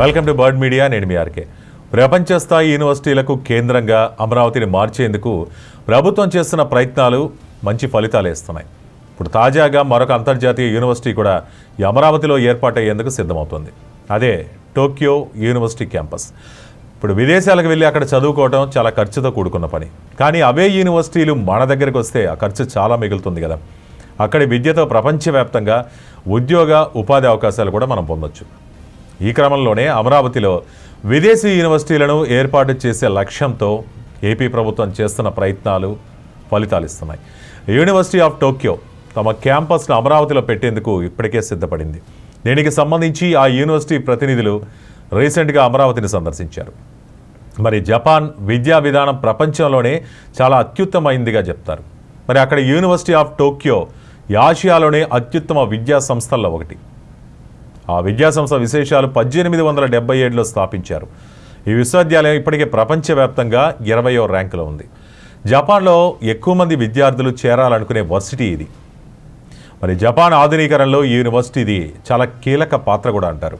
Welcome to bird media నేను మీ RK. ప్రపంచ స్థాయి యూనివర్సిటీలకు కేంద్రంగా అమరావతిని మార్చేందుకు ప్రభుత్వం చేస్తున్న ప్రయత్నాలు మంచి ఫలితాలు ఇస్తున్నాయి ఇప్పుడు తాజాగా మరొక అంతర్జాతీయ యూనివర్సిటీ కూడా ఈ అమరావతిలో ఏర్పాటయ్యేందుకు సిద్ధమవుతుంది. అదే టోక్యో యూనివర్సిటీ క్యాంపస్. ఇప్పుడు విదేశాలకు వెళ్ళి అక్కడ చదువుకోవడం చాలా ఖర్చుతో కూడుకున్న పని. కానీ అవే యూనివర్సిటీలు మన దగ్గరికి వస్తే ఆ ఖర్చు చాలా మిగులుతుంది కదా. అక్కడి విద్యతో ప్రపంచవ్యాప్తంగా ఉద్యోగ ఉపాధి అవకాశాలు కూడా మనం పొందొచ్చు. ఈ క్రమంలోనే అమరావతిలో విదేశీ యూనివర్సిటీలను ఏర్పాటు చేసే లక్ష్యంతో ఏపీ ప్రభుత్వం చేస్తున్న ప్రయత్నాలు ఫలితాలు ఇస్తున్నాయి. యూనివర్సిటీ ఆఫ్ టోక్యో తమ క్యాంపస్ను అమరావతిలో పెట్టేందుకు ఇప్పటికే సిద్ధపడింది. దీనికి సంబంధించి ఆ యూనివర్సిటీ ప్రతినిధులు రీసెంట్గా అమరావతిని సందర్శించారు. మరి జపాన్ విద్యా విధానం ప్రపంచంలోనే చాలా అత్యుత్తమైందిగా చెప్తారు. మరి అక్కడ యూనివర్సిటీ ఆఫ్ టోక్యో ఆసియాలోనే అత్యుత్తమ విద్యా సంస్థల్లో ఒకటి. ఆ విద్యాసంస్థ విశేషాలు పద్దెనిమిది వందల డెబ్బై ఏడులో స్థాపించారు. ఈ విశ్వవిద్యాలయం ఇప్పటికే ప్రపంచవ్యాప్తంగా ఇరవయో ర్యాంకులో ఉంది. జపాన్లో ఎక్కువ మంది విద్యార్థులు చేరాలనుకునే వర్సిటీ ఇది. మరి జపాన్ ఆధునీకరణలో ఈ యూనివర్సిటీది చాలా కీలక పాత్ర కూడా అంటారు.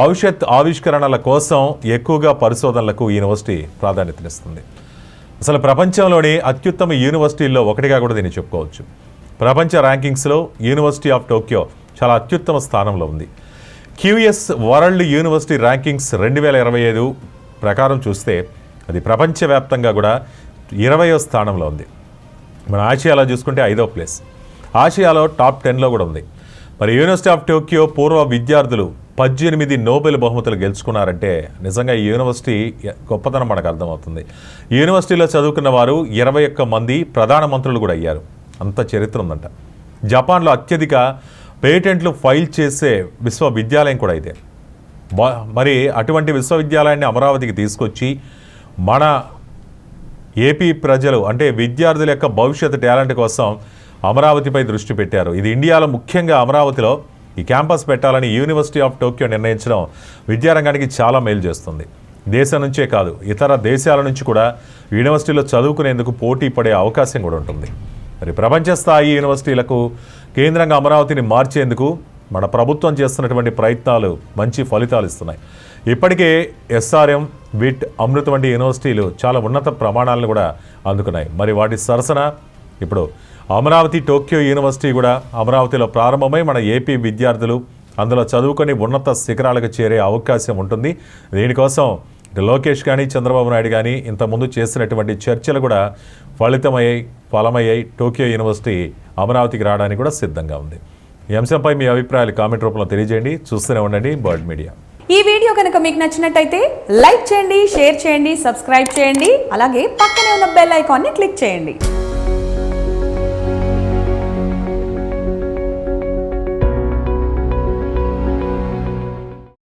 భవిష్యత్ ఆవిష్కరణల కోసం ఎక్కువగా పరిశోధనలకు యూనివర్సిటీ ప్రాధాన్యతనిస్తుంది. అసలు ప్రపంచంలోని అత్యుత్తమ యూనివర్సిటీల్లో ఒకటిగా కూడా దీన్ని చెప్పుకోవచ్చు. ప్రపంచ ర్యాంకింగ్స్లో యూనివర్సిటీ ఆఫ్ టోక్యో చాలా అత్యుత్తమ స్థానంలో ఉంది. క్యూఎస్ వరల్డ్ యూనివర్సిటీ ర్యాంకింగ్స్ రెండు వేల ఇరవై ఐదు ప్రకారం చూస్తే అది ప్రపంచవ్యాప్తంగా కూడా ఇరవయో స్థానంలో ఉంది. మన ఆసియాలో చూసుకుంటే ఐదో ప్లేస్. ఆసియాలో టాప్ టెన్లో కూడా ఉంది. మరి యూనివర్సిటీ ఆఫ్ టోక్యో పూర్వ విద్యార్థులు పద్దెనిమిది నోబెల్ బహుమతులు గెలుచుకున్నారంటే నిజంగా ఈ యూనివర్సిటీ గొప్పతనం మనకు అర్థమవుతుంది. యూనివర్సిటీలో చదువుకున్న వారు ఇరవై ఒక్క మంది ప్రధానమంత్రులు కూడా అయ్యారు. అంత చరిత్ర ఉందంట. జపాన్లో అత్యధిక పేటెంట్లు ఫైల్ చేసే విశ్వవిద్యాలయం కూడా ఇదే. మరి అటువంటి విశ్వవిద్యాలయాన్ని అమరావతికి తీసుకొచ్చి మన ఏపీ ప్రజలు అంటే విద్యార్థుల యొక్క భవిష్యత్ టాలెంట్ కోసం అమరావతిపై దృష్టి పెట్టారు. ఇది ఇండియాలో ముఖ్యంగా అమరావతిలో ఈ క్యాంపస్ పెట్టాలని యూనివర్సిటీ ఆఫ్ టోక్యో నిర్ణయించడం విద్యారంగానికి చాలా మేలు చేస్తుంది. దేశం నుంచే కాదు ఇతర దేశాల నుంచి కూడా యూనివర్సిటీలో చదువుకునేందుకు పోటీ పడే అవకాశం కూడా ఉంటుంది. మరి ప్రపంచ స్థాయి యూనివర్సిటీలకు కేంద్రంగా అమరావతిని మార్చేందుకు మన ప్రభుత్వం చేస్తున్నటువంటి ప్రయత్నాలు మంచి ఫలితాలు ఇస్తున్నాయి. ఇప్పటికే ఎస్ఆర్ఎం విట్ అమృత వంటి యూనివర్సిటీలు చాలా ఉన్నత ప్రమాణాలను కూడా అందుకున్నాయి. మరి వాటి సరసన ఇప్పుడు అమరావతి టోక్యో యూనివర్సిటీ కూడా అమరావతిలో ప్రారంభమై మన ఏపీ విద్యార్థులు అందులో చదువుకొని ఉన్నత శిఖరాలకు చేరే అవకాశం ఉంటుంది. దీనికోసం లోకేష్ కానీ చంద్రబాబు నాయుడు కానీ ఇంతకుముందు చేసినటువంటి చర్చలు కూడా ఫలితమయ్యాయి ఫలమయ్యాయి టోక్యో యూనివర్సిటీ అమరావతికి రావడానికి కూడా సిద్ధంగా ఉంది. ఈ అంశంపై మీ అభిప్రాయాలు కామెంట్ రూపంలో తెలియజేయండి. చూస్తూనే ఉండండి బర్డ్ మీడియా. ఈ వీడియో కనుక మీకు నచ్చినట్టయితే లైక్ చేయండి షేర్ చేయండి సబ్స్క్రైబ్ చేయండి అలాగే పక్కనే ఉన్న బెల్ ఐకాన్ని క్లిక్ చేయండి.